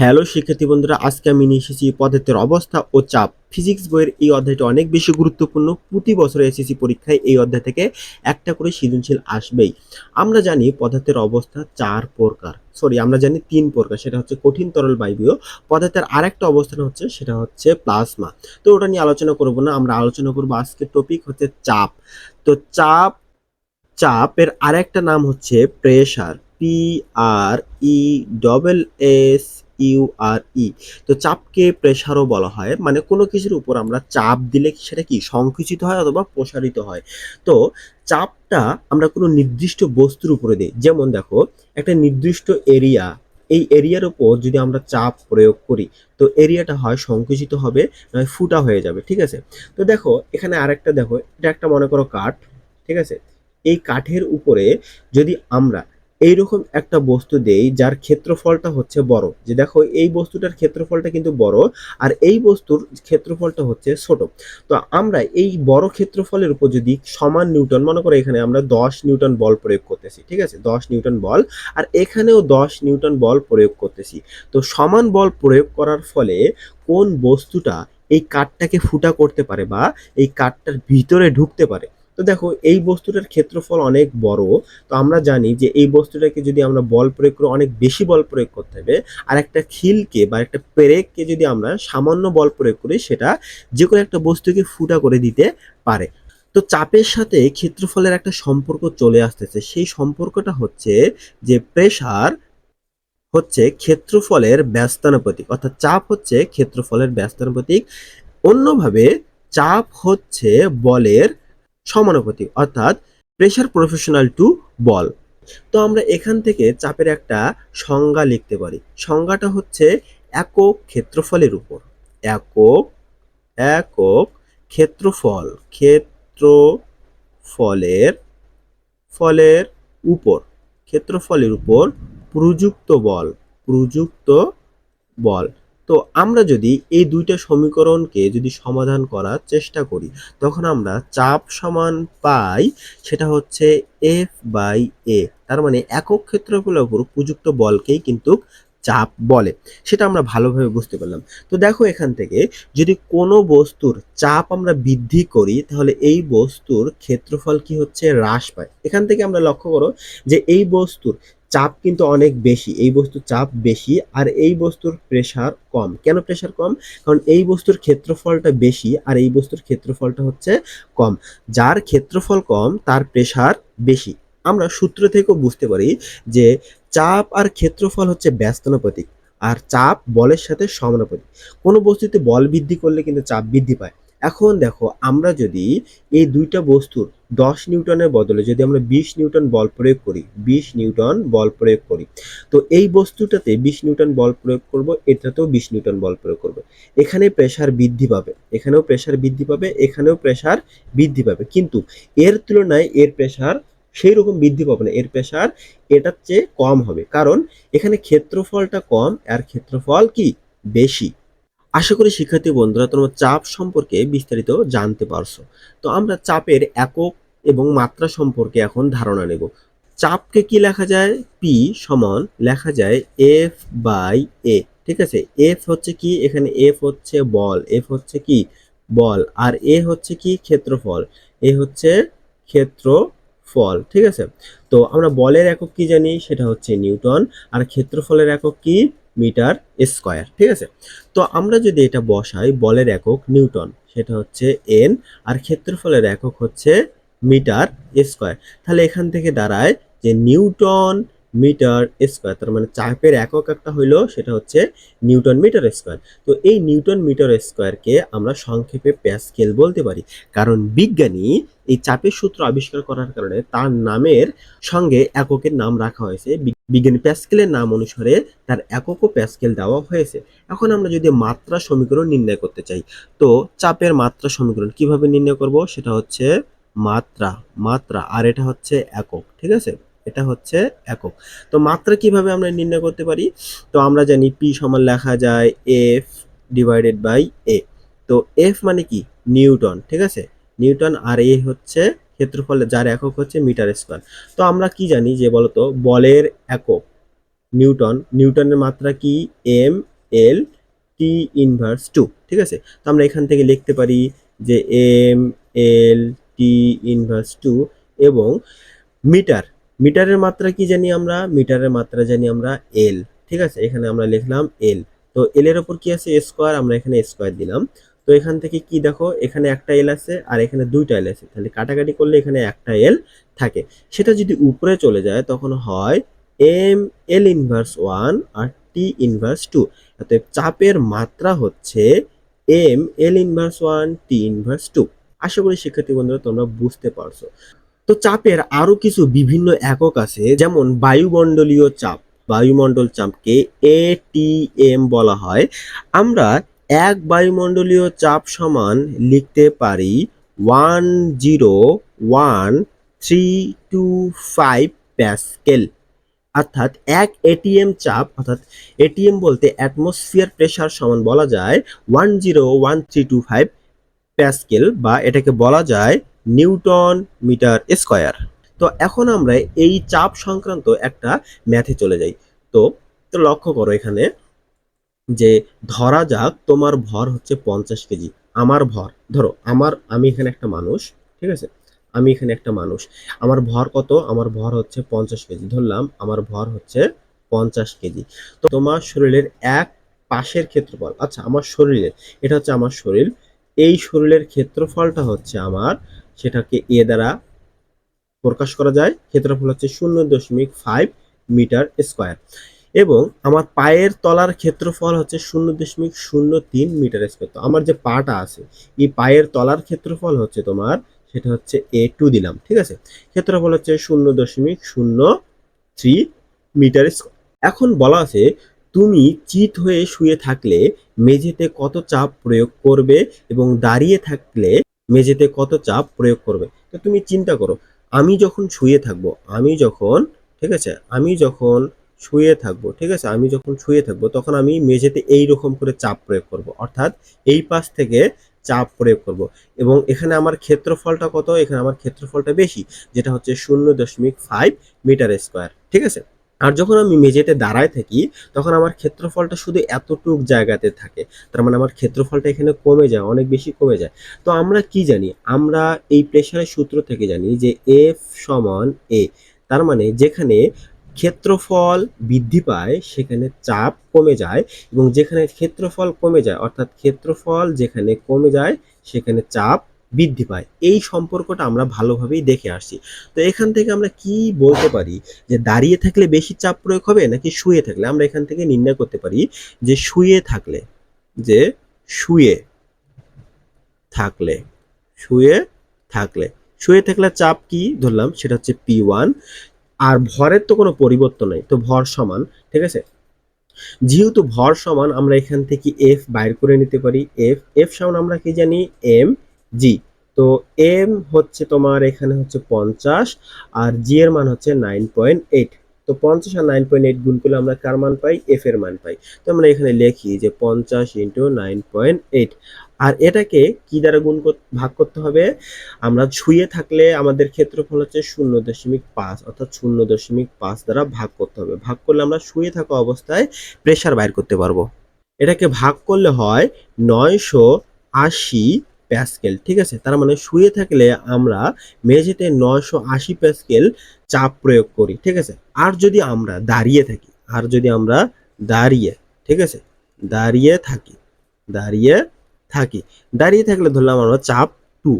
Hello শিক্ষার্থী বন্ধুরা, আজকে আমি নিয়ে এসেছি পদার্থের অবস্থা ও চাপ। ফিজিক্স বইয়ের এই অধ্যায়টা অনেক বেশি গুরুত্বপূর্ণ। প্রতি বছর এসএসসি পরীক্ষায় এই অধ্যায় থেকে একটা করে সৃজনশীল আসবেই। আমরা জানি পদার্থের অবস্থা চার প্রকার। সরি আমরা জানি তিন প্রকার, সেটা হচ্ছে কঠিন, তরল, বায়বীয়। পদার্থের আরেকটা অবস্থান হচ্ছে, সেটা হচ্ছে প্লাজমা। তো ওটা নিয়ে আলোচনা করব না, আমরা আলোচনা করব আজকের টপিক হচ্ছে চাপ। তো চাপ, চাপের আরেকটা নাম হচ্ছে pressure P R E double S U R E তো চাপকে প্রেসারও বলা হয় মানে কোনো কিছুর উপর আমরা চাপ দিলে সেটা কি সংকুচিত হয় অথবা প্রসারিত হয়? তো চাপটা আমরা কোনো নির্দিষ্ট বস্তুর উপরে দিই। যেমন দেখো, একটা নির্দিষ্ট এরিয়া এই এরিয়ার উপর যদি আমরা চাপ প্রয়োগ করি, তো এরিয়াটা হয় সংকুচিত হবে, নয় ফুটা হয়ে যাবে, ঠিক আছে? তো দেখো, এখানে আরেকটা দেখো, এটা একটা মনে করো কাঠ, ঠিক আছে? এই কাঠের উপরে যদি আমরা এইরকম একটা বস্তু দেই যার ক্ষেত্রফলটা হচ্ছে বড়। যে দেখো, এই বস্তুটার ক্ষেত্রফলটা কিন্তু বড় আর এই বস্তুর ক্ষেত্রফলটা হচ্ছে ছোট। তো আমরা এই বড় ক্ষেত্রফলের উপর যদি সমান নিউটন, মনে করো এখানে আমরা দশ নিউটন বল প্রয়োগ করতেছি, ঠিক আছে? দশ নিউটন বল আর এখানেও দশ নিউটন বল প্রয়োগ করতেছি। তো সমান বল প্রয়োগ করার ফলে কোন বস্তুটা এই কাঠটাকে ফুটা করতে পারে বা এই কাঠটার ভিতরে ঢুকতে পারে? তো দেখো, এই বস্তুটার ক্ষেত্রফল অনেক বড়। তো আমরা জানি যে এই বস্তুটাকে যদি আমরা বল প্রয়োগ করে অনেক বেশি বল প্রয়োগ করতে হবে, আর একটা খিলকে বা একটা পেরেককে যদি আমরা সামান্য বল প্রয়োগ করি, সেটা যে কোনো একটা বস্তুকে ফুটা করে দিতে পারে। তো চাপের সাথে ক্ষেত্রফলের একটা সম্পর্ক চলে আসতেছে। সেই সম্পর্কটা হচ্ছে যে প্রেসার হচ্ছে ক্ষেত্রফলের ব্যস্তানুপাতিক, অর্থাৎ চাপ হচ্ছে ক্ষেত্রফলের ব্যস্তানুপাতিক। অন্যভাবে, চাপ হচ্ছে বলের সমানুপাতিক, অর্থাৎ প্রেশার প্রফেশনাল টু বল তো আমরা এখান থেকে চাপের একটা সংজ্ঞা লিখতে পারি। সংজ্ঞাটা হচ্ছে একক ক্ষেত্রফলের উপর। একক একক ক্ষেত্রফল, ক্ষেত্রফলের, ফলের উপর। ক্ষেত্রফলের উপর প্রযুক্ত বল প্রযুক্ত বল তো আমরা যদি এই দুইটা সমীকরণকে যদি সমাধান করার চেষ্টা করি, তখন আমরা চাপ সমান পাই সেটা হচ্ছে এফ বাই এ তার মানে একক ক্ষেত্রফলের উপর প্রযুক্ত বলকেই কিন্তু চাপ বলে। সেটা আমরা ভালোভাবে বুঝতে পারলাম। তো দেখো এখান থেকে যদি কোনো বস্তুর চাপ আমরা বৃদ্ধি করি, তাহলে এই বস্তুর ক্ষেত্রফল কি হচ্ছে? হ্রাস পায়। এখান থেকে আমরা লক্ষ্য করো যে এই বস্তুর চাপ কিন্তু অনেক বেশি, এই বস্তুর চাপ বেশি আর এই বস্তুর প্রেসার কম। কেন প্রেসার কম? কারণ এই বস্তুর ক্ষেত্রফলটা বেশি আর এই বস্তুর ক্ষেত্রফলটা হচ্ছে কম। যার ক্ষেত্রফল কম, তার প্রেসার বেশি। আমরা সূত্র থেকেও বুঝতে পারি যে চাপ আর ক্ষেত্রফল হচ্ছে ব্যস্তানুপাতিক আর চাপ বলের সাথে সমানুপাতিক। কোনো বস্তুতে বল বৃদ্ধি করলে কিন্তু চাপ বৃদ্ধি পায়। এখন দেখো, আমরা যদি এই দুইটা বস্তুর দশ নিউটনের বদলে যদি আমরা বিশ নিউটন বল প্রয়োগ করি, বিশ নিউটন বল প্রয়োগ করি, তো এই বস্তুটাতে বিশ নিউটন বল প্রয়োগ করব, এটাতেও বিশ নিউটন বল প্রয়োগ করব। এখানে প্রেসার বৃদ্ধি পাবে, এখানেও প্রেসার বৃদ্ধি পাবে, এখানেও প্রেসার বৃদ্ধি পাবে। কিন্তু এর তুলনায় এর প্রেশার সেই রকম বৃদ্ধি পাবে না, এর প্রেশার এটার চেয়ে কম হবে। কারণ এখানে ক্ষেত্রফলটা কম, আর ক্ষেত্রফল কি? বেশি। আশা করি শিক্ষার্থী বন্ধুরা, তোমরা চাপ সম্পর্কে বিস্তারিত জানতে পারছ। তো আমরা চাপের একক এবং মাত্রা সম্পর্কে এখন ধারণা নেব। চাপকে কি লেখা যায়? পি সমান লেখা যায় এফ বাই এ ঠিক আছে? এফ হচ্ছে কি? এখানে এফ হচ্ছে বল এফ হচ্ছে কি? বল। আর এ হচ্ছে কি? ক্ষেত্রফল। এ হচ্ছে ক্ষেত্রফল, ঠিক আছে? তো আমরা বলের একক কি জানি? সেটা হচ্ছে নিউটন। আর ক্ষেত্রফলের একক কি? মিটার স্কয়ার, ঠিক আছে? তো আমরা যদি এটা বসাই, বলের একক নিউটন, সেটা হচ্ছে এন আর ক্ষেত্রফলের একক হচ্ছে মিটার স্কয়ার। তাহলে এখান থেকে দাঁড়ায় যে নিউটন মিটার স্কোয়ার, তার মানে চাপের একক একটা হইল সেটা হচ্ছে নিউটন মিটার স্কোয়ার। তো এই নিউটন মিটার স্কোয়ারকে আমরা সংক্ষেপে প্যাসকেল বলতে পারি। কারণ বিজ্ঞানী এই চাপের সূত্র আবিষ্কার করার কারণে তার নামের সঙ্গে এককের নাম রাখা হয়েছে। বিজ্ঞানী প্যাসকেলের নাম অনুসারে তার এককও প্যাসকেল দেওয়া হয়েছে। এখন আমরা যদি মাত্রা সমীকরণ নির্ণয় করতে চাই, তো চাপের মাত্রা সমীকরণ কীভাবে নির্ণয় করব? সেটা হচ্ছে মাত্রা মাত্রা, আর এটা হচ্ছে একক, ঠিক আছে? এটা হচ্ছে একক। তো মাত্রা কীভাবে আমরা নির্ণয় করতে পারি? তো আমরা জানি পি সমান লেখা যায় এফ ডিভাইডেড বাই এ তো এফ মানে কি? নিউটন, ঠিক আছে? নিউটন আর এ হচ্ছে ক্ষেত্রফল, যার একক হচ্ছে মিটার স্কোয়ার। তো আমরা কি জানি যে বলতো, বলের একক নিউটন, নিউটনের মাত্রা কি? M L T inverse two ঠিক আছে? তো আমরা এখান থেকে লিখতে পারি যে M L T inverse two এবং মিটার মিটারের মাত্রা কি জানি আমরা? মিটারের মাত্রা জানি আমরা এল ঠিক আছে? এখানে আমরা লিখলাম এল তো এল এর ওপর কি আছে? স্কোয়ার আমরা এখানে স্কোয়ার দিলাম। তো এখান থেকে কি দেখো? এখানে একটা এল আছে আর এখানে দুইটা এল আছে। তাহলে কাটাকাটি করলে এখানে একটা এল থাকে। সেটা যদি উপরে চলে যায়, তখন হয় এম এল ইনভার্স ওয়ান আর টি ইনভার্স টু অতএব চাপের মাত্রা হচ্ছে M L inverse one T inverse two আশা করি শিক্ষার্থী বন্ধুরা তোমরা বুঝতে পারছ। তো চাপের আরও কিছু বিভিন্ন একক আছে, যেমন বায়ুমণ্ডলীয় চাপ। বায়ুমণ্ডল চাপকে এটিএম বলা হয়। আমরা এক বায়ুমণ্ডলীয় চাপ সমান লিখতে পারি one zero one three two five pascal অর্থাৎ এক এটিএম চাপ, অর্থাৎ এটিএম বলতে অ্যাটমসফিয়ার প্রেশার সমান বলা যায় one zero one three two five pascal বা এটাকে বলা যায় নিউটন মিটার স্কয়ার। তো এখন আমরা এই চাপ সংক্রান্ত একটা ম্যাথে চলে যাই। তো তো লক্ষ্য করো এখানে যে ধরা যাক তোমার ভর হচ্ছে পঞ্চাশ কেজি। আমার ভর, ধরো আমার, আমি এখানে একটা মানুষ, ঠিক আছে? আমি এখানে একটা মানুষ। আমার ভর কত? আমার ভর হচ্ছে পঞ্চাশ কেজি। ধরলাম আমার ভর হচ্ছে পঞ্চাশ কেজি। তো তোমার শরীরের এক পাশের ক্ষেত্রফল আচ্ছা আমার শরীরের, এটা হচ্ছে আমার শরীর, এই শরীরের ক্ষেত্রফলটা হচ্ছে আমার সেটাকে এ দ্বারা প্রকাশ করা যায়। ক্ষেত্রফল হচ্ছে শূন্য দশমিক ফাইভ মিটার স্কোয়ার। এবং আমার পায়ের তলার ক্ষেত্রফল হচ্ছে শূন্য দশমিক শূন্য তিন মিটার স্কোয়ার। তো আমার যে পাটা আছে, এই পায়ের তলার ক্ষেত্রফল হচ্ছে তোমার, সেটা হচ্ছে এ টু দিলাম, ঠিক আছে? ক্ষেত্রফল হচ্ছে শূন্য দশমিক শূন্য থ্রি মিটার স্কোয়ার। এখন বলা আছে, তুমি চিত হয়ে শুয়ে থাকলে, মেঝেতে কত চাপ প্রয়োগ করবে এবং দাঁড়িয়ে থাকলে মেঝেতে কত চাপ প্রয়োগ করবে। তো তুমি চিন্তা করো, আমি যখন শুয়ে থাকব, আমি যখন, ঠিক আছে, আমি যখন শুয়ে থাকব, ঠিক আছে, আমি যখন শুয়ে থাকব, তখন আমি মেঝেতে এই রকম করে চাপ প্রয়োগ করব। অর্থাৎ এই পাশ থেকে চাপ প্রয়োগ করব। এবং এখানে আমার ক্ষেত্রফলটা কত? এখানে আমার ক্ষেত্রফলটা বেশি, যেটা হচ্ছে শূন্য দশমিক ফাইভ মিটার স্কোয়ার ঠিক আছে? আর যখন আমি মেঝেতে দাঁড়ায় থাকি, তখন আমার ক্ষেত্রফলটা শুধু এতটুক জায়গাতে থাকে। তার মানে আমার ক্ষেত্রফলটা এখানে কমে যায়, অনেক বেশি কমে যায়। তো আমরা কি জানি? আমরা এই প্রেশারের সূত্র থেকে জানি যে এফ সমান এ তার মানে যেখানে ক্ষেত্রফল বৃদ্ধি পায়, সেখানে চাপ কমে যায় এবং যেখানে ক্ষেত্রফল কমে যায়, অর্থাৎ ক্ষেত্রফল যেখানে কমে যায়, সেখানে চাপ বৃদ্ধি পায়। এই সম্পর্কটা আমরা ভালোভাবেই দেখে আসছি। তো এখান থেকে আমরা কি বলতে পারি যে দাঁড়িয়ে থাকলে বেশি চাপ প্রয়োগ হবে নাকি শুয়ে থাকলে? আমরা এখান থেকে নির্ণয় করতে পারি যে শুয়ে থাকলে, যে শুয়ে থাকলে শুয়ে থাকলে। শুয়ে থাকলে চাপ কি ধরলাম? সেটা হচ্ছে পি ওয়ান আর ভরের তো কোনো পরিবর্তন নেই, তো ভর সমান, ঠিক আছে? যেহেতু ভর সমান, আমরা এখান থেকে এফ বাইর করে নিতে পারি। এফ এফ সমান আমরা কি জানি? এম জি, তো এম হচ্ছে তোমার এখানে হচ্ছে পঞ্চাশ, আর জি এর মান হচ্ছে নাইন পয়েন্ট এইট তো পঞ্চাশ আর নাইন পয়েন্ট এইট গুণ করলে আমরা কার মান পাই? এফ এর মান পাই। তো আমরা এখানে লিখি যে পঞ্চাশ ইন্টু নাইন পয়েন্ট এইট আর এটাকে কি দ্বারা গুণ ভাগ করতে হবে? আমরা ছুঁয়ে থাকলে আমাদের ক্ষেত্রফল হচ্ছে শূন্য দশমিক পাঁচ, অর্থাৎ শূন্য দশমিক পাঁচ দ্বারা ভাগ করতে হবে। ভাগ করলে আমরা শুয়ে থাকা অবস্থায় প্রেসার বাইর করতে পারব। এটাকে ভাগ করলে হয় নয়শো আশি প্যাসকেল, ঠিক আছে? তার মানে শুয়ে থাকলে আমরা মেঝেতে নয়শো আশি প্যাসকেল চাপ প্রয়োগ করি, ঠিক আছে? আর যদি আমরা দাঁড়িয়ে থাকি, আর যদি আমরা দাঁড়িয়ে, ঠিক আছে? দাঁড়িয়ে থাকি দাঁড়িয়ে থাকি। দাঁড়িয়ে থাকলে ধরলাম আমরা চাপ টু,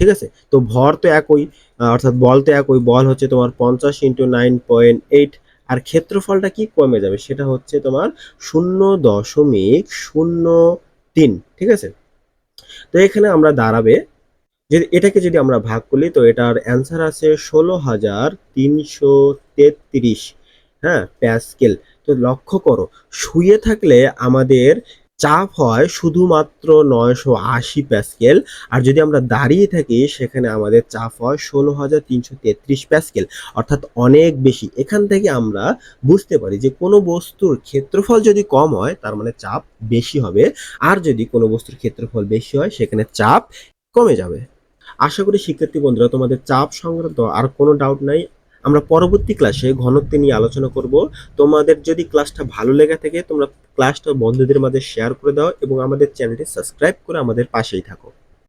ঠিক আছে? তো ভর তো একই অর্থাৎ বল তো একই, বল হচ্ছে তোমার পঞ্চাশ ইন্টু নাইন পয়েন্ট এইট, আর ক্ষেত্রফলটা কি কমে যাবে? সেটা হচ্ছে তোমার শূন্য দশমিক শূন্য তিন, ঠিক আছে? তো এখানে আমরা দাঁড়াবে। যদি এটাকে যদি আমরা ভাগ করি, তো এটার অ্যান্সার আছে ষোলো হাজার তিনশো তেত্রিশ হ্যাঁ প্যাসকেল। তো লক্ষ্য করো, শুয়ে থাকলে আমাদের চাপ হয় শুধুমাত্র নয়শো আশি প্যাসকেল। আর যদি আমরা দাঁড়িয়ে থাকি, সেখানে আমাদের চাপ হয় ষোলো হাজার তিনশো তেত্রিশ প্যাসকেল। অর্থাৎ অনেক বেশি। এখান থেকে আমরা বুঝতে পারি যে কোনো বস্তুর ক্ষেত্রফল যদি কম হয়, তার মানে চাপ বেশি হবে। আর যদি কোনো বস্তুর ক্ষেত্রফল বেশি হয়, সেখানে চাপ কমে যাবে। আশা করি শিক্ষার্থী বন্ধুরা, তোমাদের চাপ সংক্রান্ত আর কোনো ডাউট নাই। আমরা পরবর্তী ক্লাসে ঘনত্ব নিয়ে আলোচনা করব। তোমাদের যদি ক্লাসটা ভালো লেগে থাকে, তোমরা ক্লাসটা বন্ধুদের মাঝে শেয়ার করে দাও এবং আমাদের চ্যানেলটি সাবস্ক্রাইব করে আমাদের পাশেই থাকো।